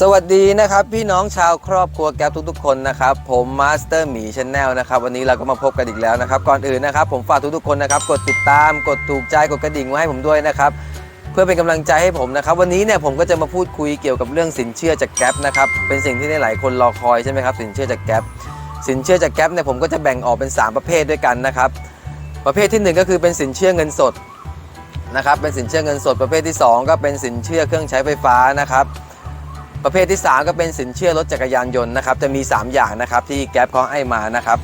สวัสดีนะครับ พี่น้องชาวครอบครัวแก๊ปทุกๆ คนนะครับ ผมมาสเตอร์หมีชาแนลนะครับ วันนี้เราก็มาพบกันอีกแล้วนะครับ ก่อนอื่นนะครับ ผมฝากทุกๆคนนะครับ กดติดตามกดถูกใจกดกระดิ่งไว้ให้ผมด้วยนะครับ เพื่อเป็นกำลังใจให้ผมนะครับ วันนี้เนี่ยผมก็จะมาพูดคุยเกี่ยวกับเรื่องสินเชื่อจากแก๊ปนะครับเป็นสิ่งที่หลายๆคนรอคอยใช่ไหมครับสินเชื่อจากแก๊ปสินเชื่อจากแก๊ปเนี่ยผมก็จะแบ่งออกเป็น 3 ประเภทด้วยกันนะครับ ประเภทที่หนึ่งก็คือเป็นสินเชื่อเงินสดนะครับเป็นสินเชื่อเงินสดประเภทที่สองก็เป็นสินเชื่อเครื่องใช้ไฟฟ้านะครับ ประเภทที่ 3 ก็เป็นสินเชื่อรถจักรยานยนต์นะครับจะมี 3 อย่างนะครับที่แก๊ปเขาให้มานะครับ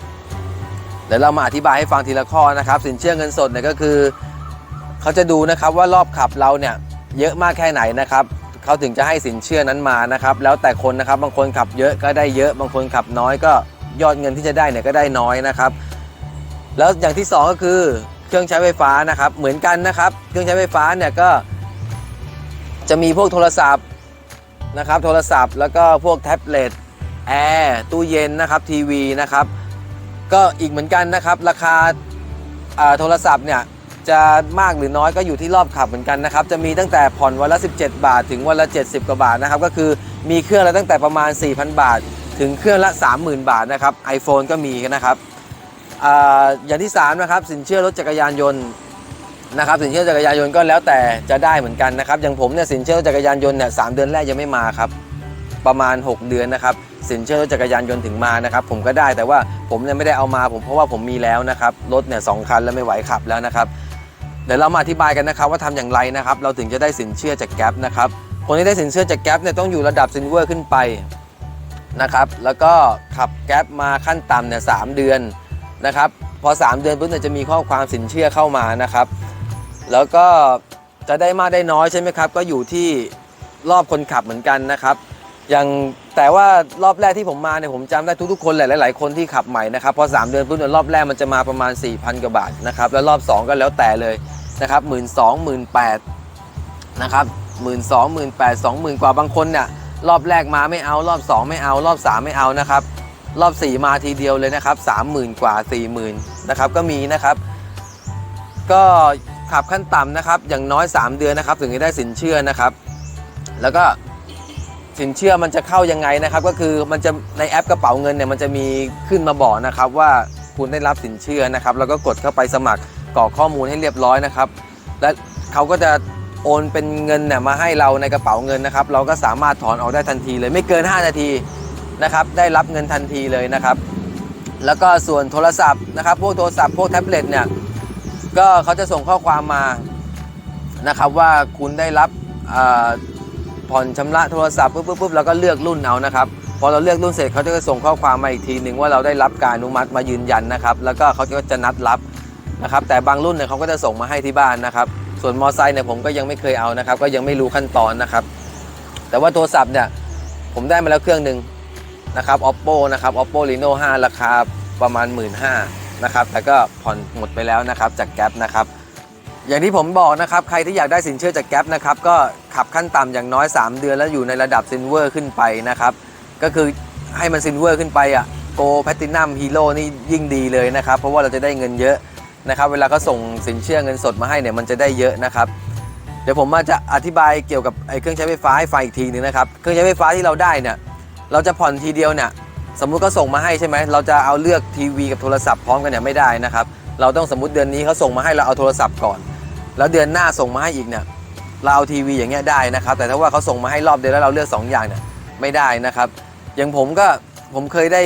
เดี๋ยวเรามาอธิบายให้ฟังทีละข้อนะครับ สินเชื่อเงินสดเนี่ยก็คือเขาจะดูนะครับว่ารอบขับเราเนี่ยเยอะมากแค่ไหนนะครับเขาถึงจะให้สินเชื่อนั้นมานะครับ แล้วแต่คนนะครับบางคนขับเยอะก็ได้เยอะ บางคนขับน้อยก็ยอดเงินที่จะได้เนี่ยก็ได้น้อยนะครับ แล้วอย่างที่ 2 ก็คือเครื่องใช้ไฟฟ้านะครับเหมือนกันนะครับ เครื่องใช้ไฟฟ้าเนี่ยก็จะมีพวกโทรศัพท์ นะครับโทรศัพท์แล้วก็พวกแท็บเล็ตแอร์ตู้เย็นนะครับทีวีนะครับก็อีกเหมือนกันนะครับ ราคาโทรศัพท์เนี่ยจะมากหรือน้อยก็อยู่ที่รอบขับเหมือนกันนะครับ จะมีตั้งแต่ผ่อนวันละ 17 บาท ถึงวันละ 70 กว่าบาทนะครับ ก็คือมีเครื่องละตั้งแต่ประมาณ 4,000 บาท ถึงเครื่องละ 30,000 บาทนะครับ iPhone ก็มีนะครับออย่างที่ 3 นะครับ สินเชื่อรถจักรยานยนต์ นะครับสินเชื่อจักรยานยนต์ก็แล้วแต่จะได้เหมือนกันนะครับอย่างผมเนี่ยสินเชื่อจักรยานยนต์เนี่ยสามเดือนแรกยังไม่มาครับประมาณ 6 เดือนนะครับสินเชื่อรถจักรยานยนต์ถึงมานะครับผมก็ได้แต่ว่าผมเนี่ยไม่ได้เอามาผมเพราะว่าผมมีแล้วนะครับรถเนี่ยสองคันแล้วไม่ไหวขับแล้วนะครับเดี๋ยวเรามาอธิบายกันนะครับว่าทำอย่างไรนะครับเราถึงจะได้สินเชื่อจากแก๊ปนะครับคนที่ได้สินเชื่อจากแก๊ปเนี่ยต้องอยู่ระดับซินเวอร์ขึ้นไปนะครับแล้วก็ขับแก๊ปมาขั้นต่ำเนี่ยสามเดือนนะครับพอ 3 เดือนปุ๊บเนี่ยจะมีข้อความสินเชื่อเข้ามานะครับ แล้วก็จะได้มากได้น้อยใช่ไหมครับ ก็อยู่ที่รอบคนขับเหมือนกันนะครับ อย่างแต่ว่ารอบแรกที่ผมมาเนี่ยผมจำได้ทุกๆคนแหละหลายๆคนที่ขับใหม่นะครับพอ3เดือนปุ๊บเนี่ยรอบแรกมันจะมาประมาณ 4,000กว่าบาทนะครับแล้วรอบ 2 ก็แล้วแต่เลยนะครับหมื่นสองหมื่นแปดนะครับหมื่นสองหมื่นแปดสองหมื่นกว่าบางคนเนี่ยรอบแรกมาไม่เอารอบ 2 ไม่เอารอบ 3 ไม่เอานะครับรอบ 4 มาทีเดียวเลยนะครับ30,000กว่า40,000นะครับก็มีนะครับ ก็ ขับขั้นต่ำนะครับ อย่างน้อย 3 เดือนนะครับ ถึงจะได้สินเชื่อนะครับ แล้วก็สินเชื่อมันจะเข้ายังไงนะครับ ก็คือมันจะในแอปกระเป๋าเงินเนี่ยมันจะมีขึ้นมาบอกนะครับ ว่าคุณได้รับสินเชื่อนะครับ แล้วก็กดเข้าไปสมัครกรอกข้อมูลให้เรียบร้อยนะครับ และเขาก็จะโอนเป็นเงินเนี่ยมาให้เราในกระเป๋าเงินนะครับ เราก็สามารถถอนออกได้ทันทีเลย ไม่เกิน 5 นาทีนะครับ ได้รับเงินทันทีเลยนะครับ แล้วก็ส่วนโทรศัพท์นะครับ พวกโทรศัพท์พวกแท็บเล็ตเนี่ย ก็เขาจะส่งข้อความมานะครับว่าคุณได้รับผ่อนชำระโทรศัพท์ปุ๊บปุ๊บปุ๊บแล้วก็เลือกรุ่นเอานะครับพอเราเลือกรุ่นเสร็จเขาจะส่งข้อความมาอีกทีหนึ่งว่าเราได้รับการอนุมัติมายืนยันนะครับ แล้วก็เขาก็จะนัดรับนะครับแต่บางรุ่นเนี่ยเขาก็จะส่งมาให้ที่บ้านนะครับ ส่วนมอไซค์เนี่ยผมก็ยังไม่เคยเอานะครับ ก็ยังไม่รู้ขั้นตอนนะครับ แต่ว่าโทรศัพท์เนี่ยผมได้มาแล้วเครื่องหนึ่งนะครับ oppo นะครับ oppo reno 5 ราคาประมาณ 1 5ื่น นะครับ แต่ก็ผ่อนหมดไปแล้วนะครับจากแก๊ปนะครับ อย่างที่ผมบอกนะครับ ใครที่อยากได้สินเชื่อจากแก๊ปนะครับ ก็ขับขั้นต่ำอย่างน้อย 3 เดือนแล้วอยู่ในระดับซินเวอร์ขึ้นไปนะครับ ก็คือให้มันซินเวอร์ขึ้นไปอะโกลแพตินัมฮีโร่นี่ยิ่งดีเลยนะครับ เพราะว่าเราจะได้เงินเยอะนะครับ เวลาเขาส่งสินเชื่อเงินสดมาให้เนี่ยมันจะได้เยอะนะครับเดี๋ยวผมมาจะอธิบายเกี่ยวกับไอ้เครื่องใช้ไฟฟ้าให้ฟังอีกทีหนึงนะครับ เครื่องใช้ไฟฟ้าที่เราได้เนี่ย เราจะผ่อนทีเดียวเนี่ย สมมุติเขาส่งมาให้ใช่ไหมเราจะเอาเลือกทีวีกับโทรศัพท์พร้อมกันเนี่ยไม่ได้นะครับ เราต้องสมมติเดือนนี้เขาส่งมาให้เราเอาโทรศัพท์ก่อน แล้วเดือนหน้าส่งมาให้อีกเนี่ยเราเอาทีวีอย่างเงี้ยได้นะครับ แต่ถ้าว่าเขาส่งมาให้รอบเดียวแล้วเราเลือก 2 อย่างเนี่ยไม่ได้นะครับ อย่างผมก็ผมเคยได้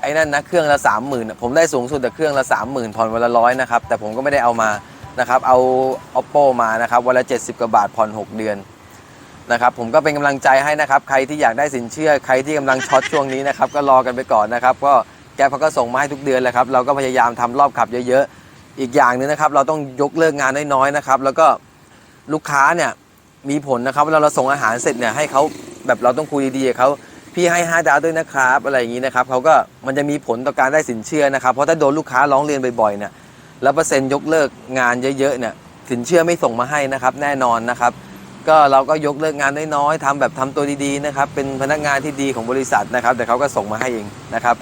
ไอ้นั่นนะเครื่องละสามหมื่นผมได้สูงสุดแต่เครื่องละสามหมื่นผ่อนวันละร้อยนะครับแต่ผมก็ไม่ได้เอามานะครับเอา oppo มานะครับวันละ70กว่าบาทผ่อน 6 เดือน นะครับผมก็เป็นกำลังใจให้นะครับ ใครที่อยากได้สินเชื่อ ใครที่กำลังช็อตช่วงนี้นะครับก็รอกันไปก่อนนะครับ ก็แกปเขาก็ส่งมาให้ทุกเดือนเลยครับเราก็พยายามทำรอบขับเยอะๆ อีกอย่างหนึงนะครับ เราต้องยกเลิกงานน้อยๆนะครับ แล้วก็ลูกค้าเนี่ยมีผลนะครับเวลาเราส่งอาหารเสร็จเนี่ยให้เขาแบบเราต้องคุยดีๆกับเขาพี่ให้ 5 ดาวด้วยนะครับอะไรอย่างนี้นะครับเขาก็มันจะมีผลต่อการได้สินเชื่อนะครับ เพราะถ้าโดนลูกค้าร้องเรียนบ่อยๆเนี่ยแล้วเปอร์เซ็นต์ยกเลิกงานเยอะๆเนี่ยสินเชื่อไม่ส่งมาให้นะครับ แน่นอนนะครับ ก็เราก็ยกเลิกงานน้อยๆทำแบบทำตัวดีๆนะครับ เป็นพนักงานที่ดีของบริษัทนะครับ แต่เขาก็ส่งมาให้เองนะครับ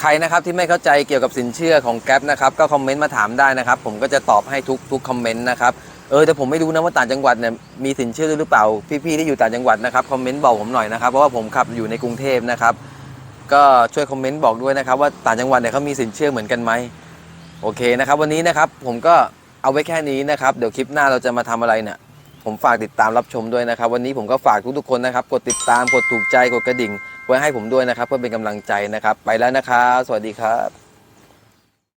ใครนะครับที่ไม่เข้าใจเกี่ยวกับสินเชื่อของแก๊ปนะครับก็คอมเมนต์มาถามได้นะครับ ผมก็จะตอบให้ทุกทุกคอมเมนต์นะครับเออแต่ผมไม่รู้นะว่าต่างจังหวัดเนี่ยมีสินเชื่อหรือเปล่า พี่ๆที่อยู่ต่างจังหวัดนะครับคอมเมนต์บอกผมหน่อยนะครับเพราะว่าผมขับอยู่ในกรุงเทพนะครับ ก็ช่วยคอมเมนต์บอกด้วยนะครับ ว่าต่างจังหวัดเนี่ยเขามีสินเชื่อเหมือนกันไหมโอเคนะครับ วันนี้นะครับผมก็เอาไว้แค่นี้นะครับ เดี๋ยวคลิปหน้าเราจะมาทำอะไรเนี่ย ผมฝากติดตามรับชมด้วยนะครับ วันนี้ผมก็ฝากทุกๆคนนะครับ กดติดตามกดถูกใจกดกระดิ่ง ไว้ให้ผมด้วยนะครับ เพื่อเป็นกำลังใจนะครับ ไปแล้วนะครับ สวัสดีครับ